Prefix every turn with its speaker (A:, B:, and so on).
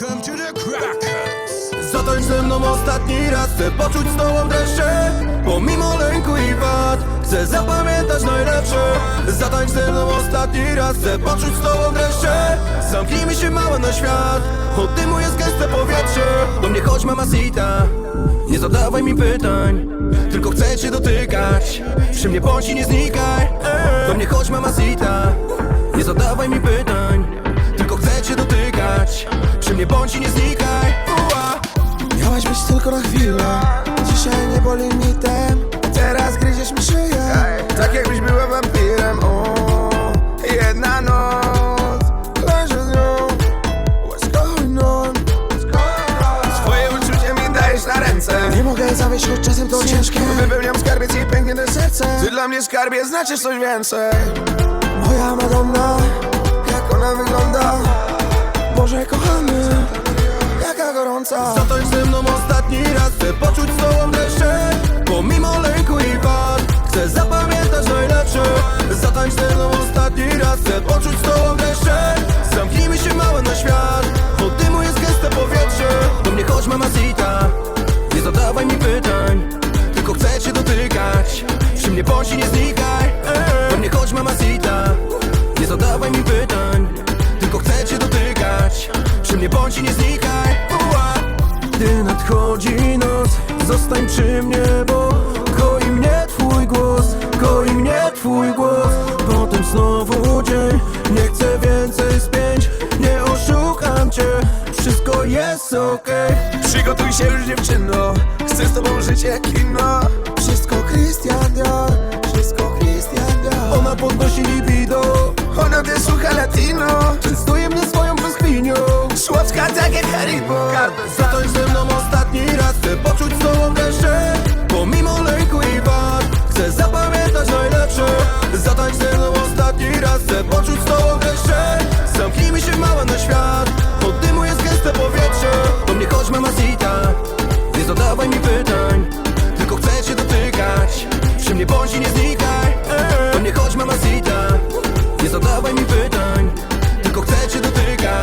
A: Welcome to the Crackers.
B: Zatańcz ze mną ostatni raz Chcę poczuć z tobą dreszcze. Pomimo lęku i wad Chcę zapamiętać najlepsze. Zatańcz ze mną ostatni raz Chcę poczuć z tobą dreszcze. Zamknijmy się małe na świat Od dymu jest gęste powietrze. Do mnie chodź mamacita Nie zadawaj mi pytań. Tylko chcę cię dotykać Przy mnie bądź i nie znikaj. Do mnie chodź mamacita Nie zadawaj mi pytań. Tylko chcę cię dotykać Mnie bądź i nie znikaj. Ua.
C: Miałaś być tylko na chwilę. Dzisiaj nie boli mi ten. Teraz gryziesz mi szyję. Tak jakbyś była wampirem. O, Jedna noc. Leżę z nią. What's going on? Swoje uczucie mi dajesz na ręce. Nie mogę zawieść, choć czasem to ciężkie. Wypełniam skarbiec i pęknięte serce. Ty dla mnie skarbie znaczysz coś więcej. Moja Madonna. Jak ona wygląda Boże kochany Jaka gorąca.
B: Zatańcz ze mną ostatni raz Chcę poczuć z tobą dreszcze Pomimo lęku i wad Chcę zapamiętać najlepsze. Zatańcz ze mną ostatni raz Chcę poczuć z tobą dreszcze Zamknijmy się małe na świat Od dymu jest gęste powietrze. Do mnie chodź mamacita Nie zadawaj mi pytań Tylko chcę cię dotykać. Przy mnie bądź i nie znikaj mnie bądź i nie znikaj. Ua. Gdy nadchodzi noc Zostań przy mnie, bo Koi mnie twój głos Koi mnie twój głos. Potem znowu dzień Nie chcę więcej spięć Nie oszukam cię. Wszystko jest okej.
C: Przygotuj się już dziewczyno. Chcę z tobą żyć jak kino Wszystko Christian Dior Wszystko Christian Dior.
B: Ona podnosi libido.
C: Ona też słucha latino Słodka tak jak Haribo
B: Zatańcz